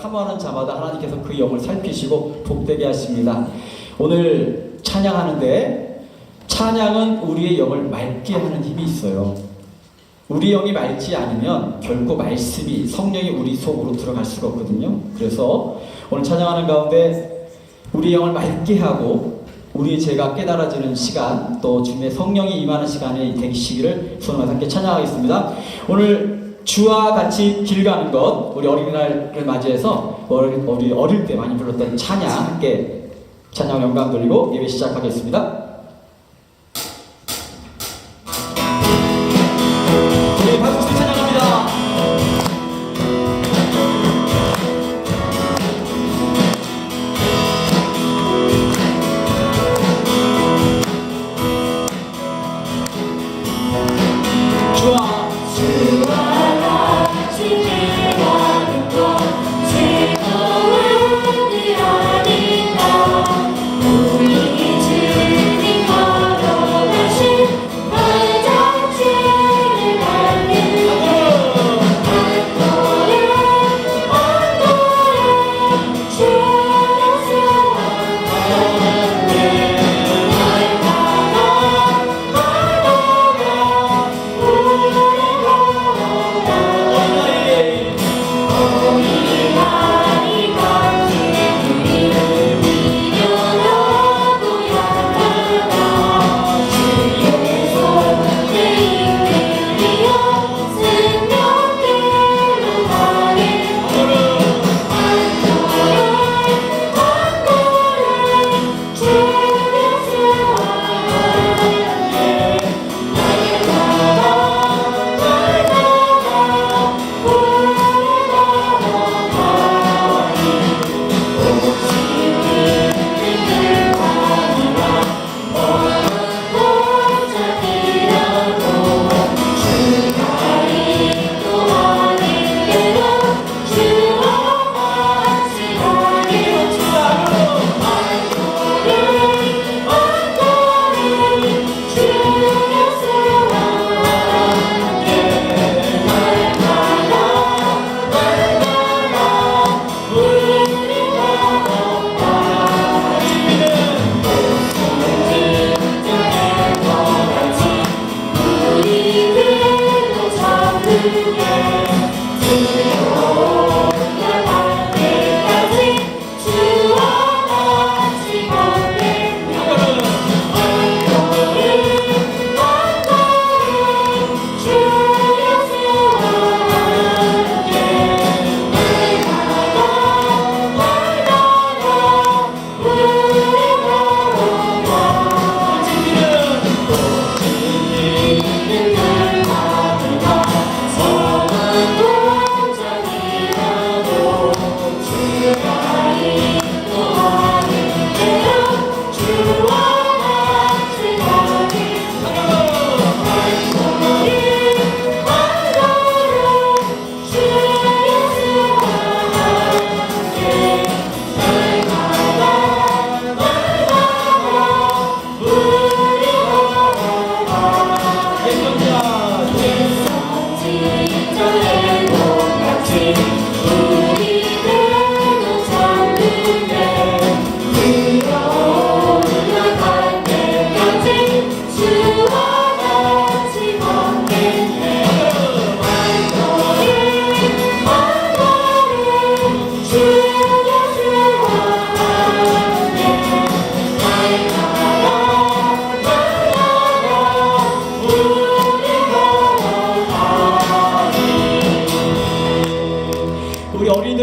사모하는 자마다 하나님께서 그 영을 살피시고 복되게 하십니다. 오늘 찬양하는데 찬양은 우리의 영을 맑게 하는 힘이 있어요. 우리 영이 맑지 않으면 결코 말씀이 성령이 우리 속으로 들어갈 수가 없거든요. 그래서 오늘 찬양하는 가운데 우리 영을 맑게 하고 우리의 죄가 깨달아지는 시간 또 주님의 성령이 임하는 시간이 되시기를 소원과 함께 찬양하겠습니다. 오늘 주와 같이 길 가는 것 우리 어린이날을 맞이해서 우리 어릴 때 많이 불렀던 찬양 함께 찬양 영광 돌리고 예배 시작하겠습니다.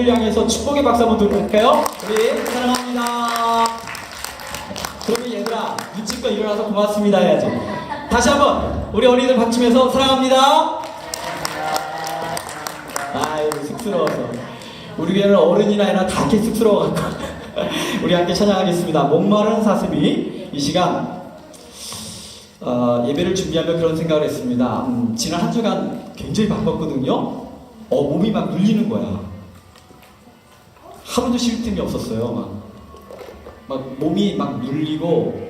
향해서 축복의 박수 한번 드릴까요? 우리 사랑합니다. 그러면 얘들아 눈치껏 일어나서 고맙습니다 해야지. 다시 한번 우리 어린이들 박치면서 사랑합니다. 아유 쑥스러워서 우리 교회는 어른이나 애나 다 이렇게 쑥스러워갖고 우리 함께 찬양하겠습니다. 목마른 사슴이 이 시간 어, 예배를 준비하며 그런 생각을 했습니다. 음, 지난 한 주간 굉장히 바빴거든요. 어, 몸이 막 눌리는 거야. 하루도 쉴 틈이 없었어요. 막, 막 몸이 막 눌리고,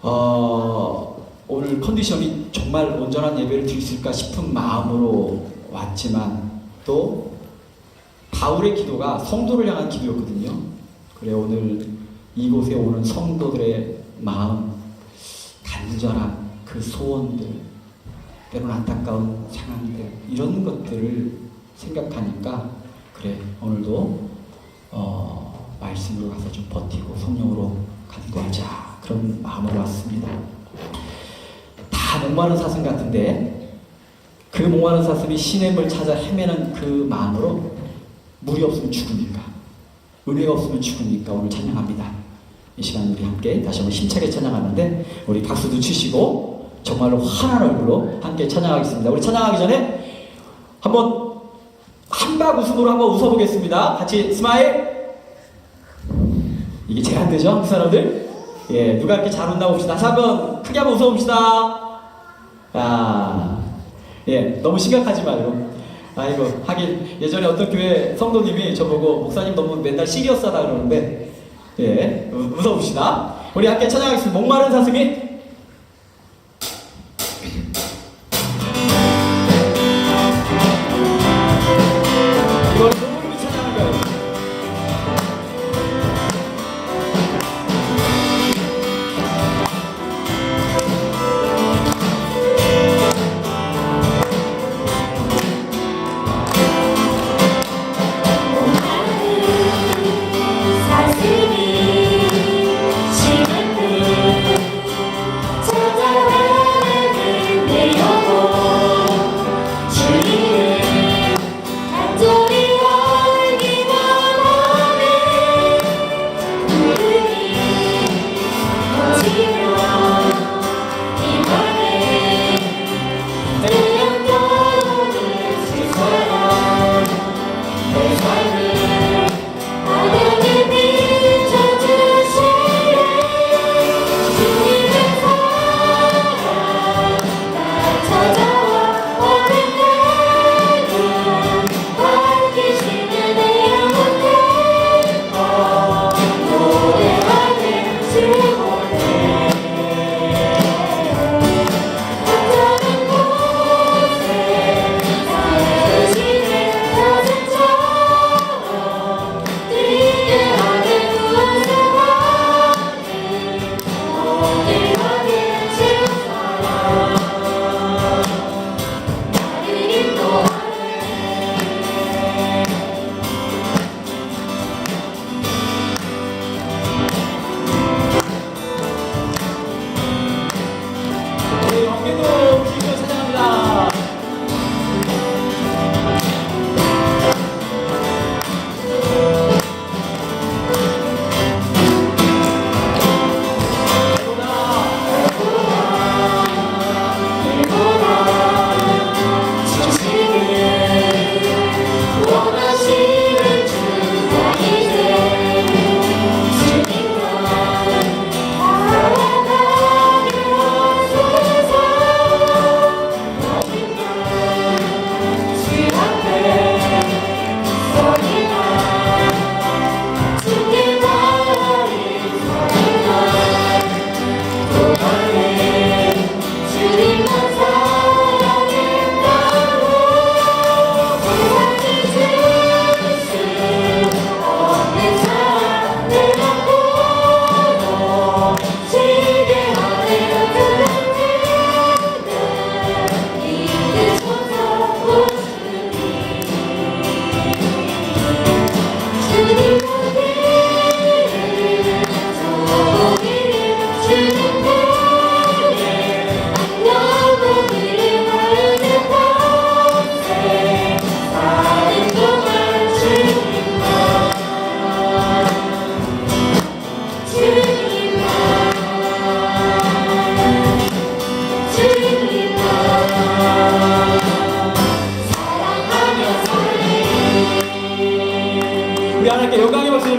어, 오늘 컨디션이 정말 온전한 예배를 드릴 수 있을까 싶은 마음으로 왔지만 또 바울의 기도가 성도를 향한 기도였거든요. 그래 오늘 이곳에 오는 성도들의 마음, 간절한 그 소원들, 때로는 안타까운 상황들 이런 것들을 생각하니까 그래 오늘도 어, 말씀으로 가서 좀 버티고 성령으로 간구하자 그런 마음으로 왔습니다. 다 목마른 사슴 같은데 그 목마른 사슴이 시냇물 찾아 헤매는 그 마음으로 물이 없으면 죽으니까 은혜가 없으면 죽으니까 오늘 찬양합니다. 이 시간 우리 함께 다시 한번 힘차게 찬양하는데 우리 박수도 치시고 정말로 환한 얼굴로 함께 찬양하겠습니다. 우리 찬양하기 전에 한번 한박 웃음으로 한번 웃어보겠습니다. 같이 스마일. 이게 잘안 되죠, 그 사람들? 예, 누가 이렇게 잘 웃나 봅시다. 다시 한번 크게 한번 웃어봅시다. 아, 예, 너무 심각하지 말고. 아이고, 하긴 예전에 어떤 교회 성도님이 저보고 목사님 너무 맨날 시리어스하다 그러는데, 예, 우- 웃어봅시다. 우리 함께 찬양하겠습니다. 목마른 사슴이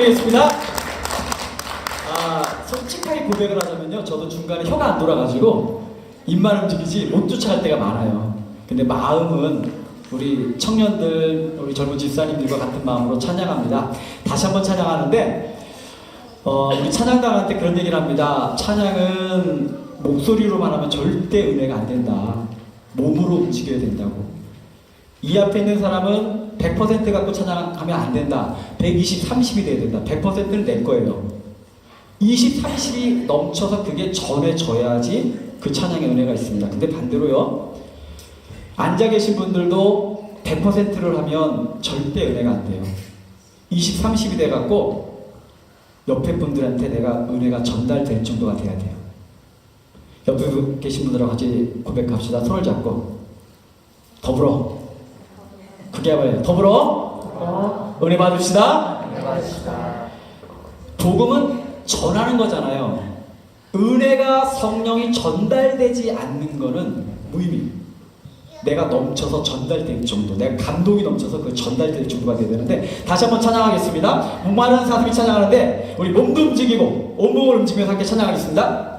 드리겠습니다. 아, 솔직하게 고백을 하자면요. 저도 중간에 혀가 안 돌아가지고 입만 움직이지 못 쫓아갈 때가 많아요. 근데 마음은 우리 청년들, 우리 젊은 집사님들과 같은 마음으로 찬양합니다. 다시 한번 찬양하는데, 어, 우리 찬양단한테 그런 얘기를 합니다. 찬양은 목소리로만 하면 절대 은혜가 안 된다. 몸으로 움직여야 된다고. 이 앞에 있는 사람은 100% 갖고 찬양하면 안 된다. 120, 30이 돼야 된다. 100%는 내 거예요. 20, 30이 넘쳐서 그게 전해져야지 그 찬양의 은혜가 있습니다. 근데 반대로요. 앉아 계신 분들도 100%를 하면 절대 은혜가 안 돼요. 20, 30이 돼 갖고 옆에 분들한테 내가 은혜가 전달될 정도가 돼야 돼요. 옆에 계신 분들하고 같이 고백합시다. 손을 잡고 더불어. 그게 뭐예요? 더불어 은혜 받읍시다. 복음은 전하는 거잖아요. 은혜가 성령이 전달되지 않는 거는 무의미. 내가 넘쳐서 전달될 정도, 내가 감동이 넘쳐서 그 전달될 정도가 돼야 되는데 다시 한번 찬양하겠습니다. 목마른 사슴이 찬양하는데 우리 몸도 움직이고 온몸을 움직이면서 함께 찬양하겠습니다.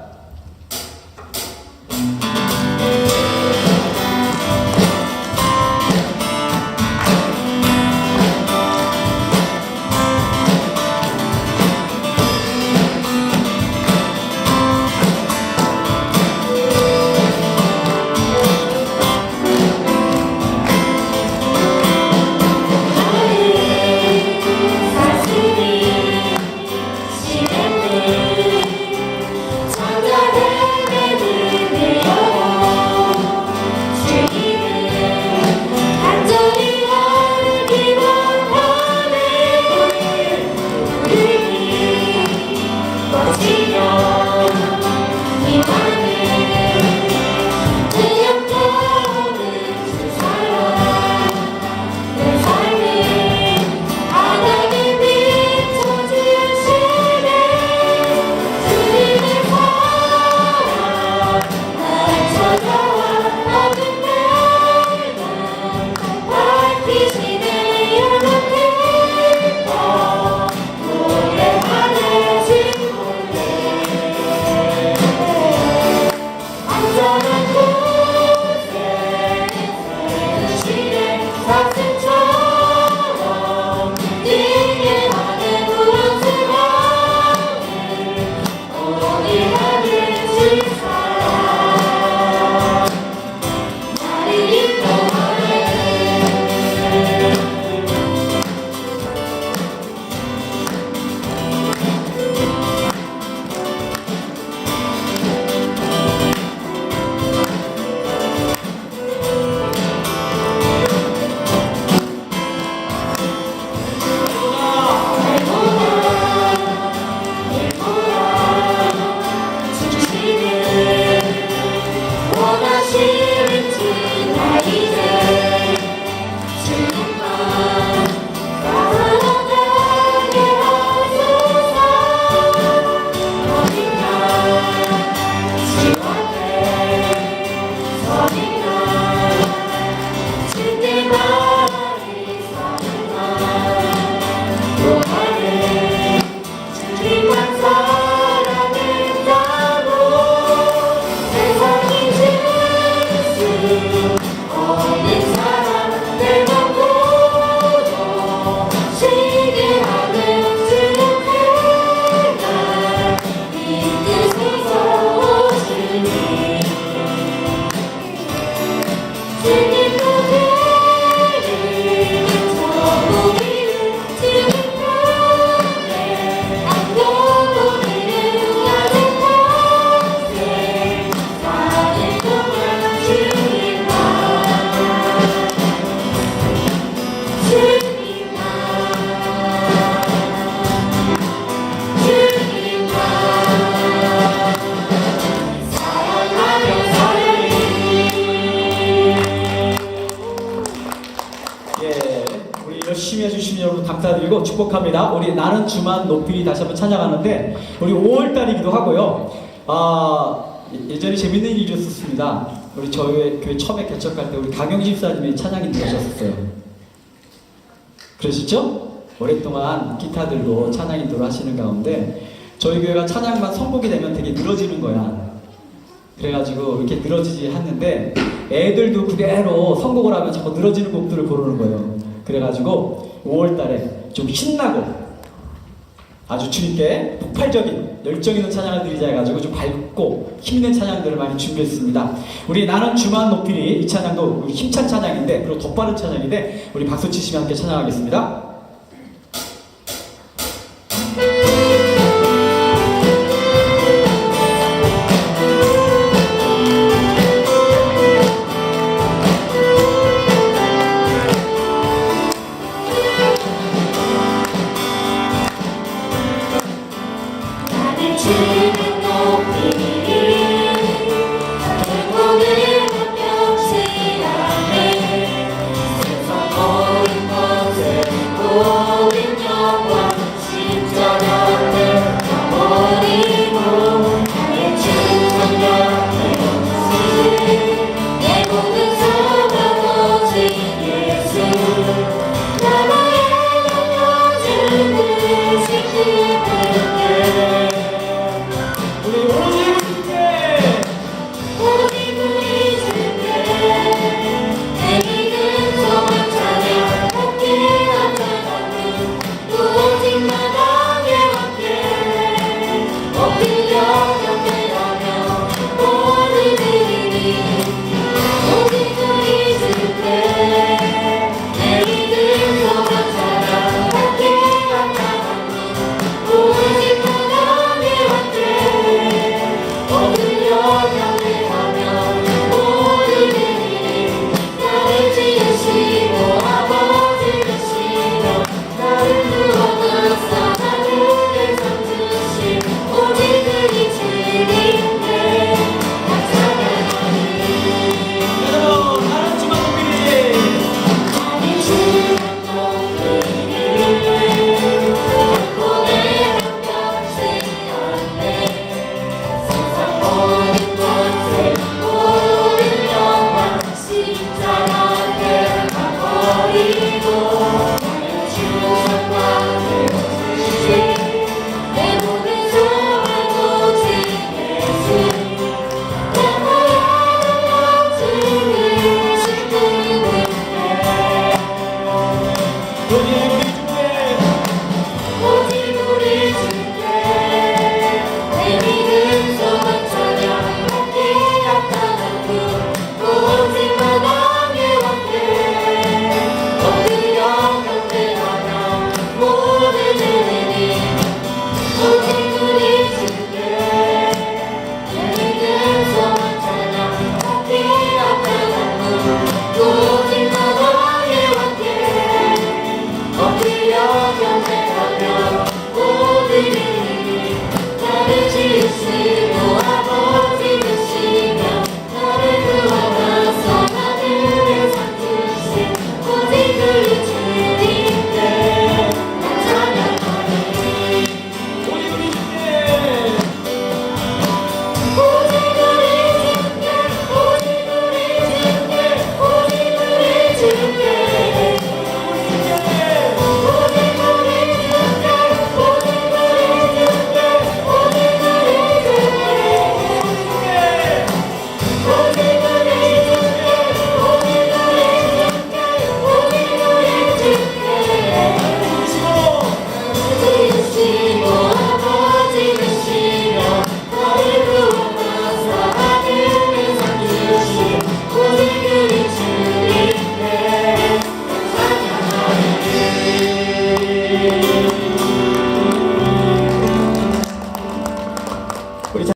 드리고 축복합니다. 우리 나는 주만 높이 다시 한번 찬양하는데 우리 5월달이기도 하고요. 아 예- 예전에 재밌는 일이 있었습니다. 우리 저희 교회 처음에 개척할 때 우리 강영 집사님이 찬양인 들으셨었어요. 그러시죠? 오랫동안 기타들로 찬양 인도를 하시는 가운데 저희 교회가 찬양만 선곡이 되면 되게 늘어지는 거야. 그래가지고 이렇게 늘어지지 않는데 애들도 그대로 선곡을 하면 자꾸 늘어지는 곡들을 고르는 거예요. 그래가지고 5월달에 좀 신나고 아주 주님께 폭발적인 열정 있는 찬양을 드리자 해가지고 좀 밝고 힘있는 찬양들을 많이 준비했습니다. 우리 나는 주만 높이리 이 찬양도 힘찬 찬양인데 그리고 더 빠른 찬양인데 우리 박수 치시면 함께 찬양하겠습니다. soon.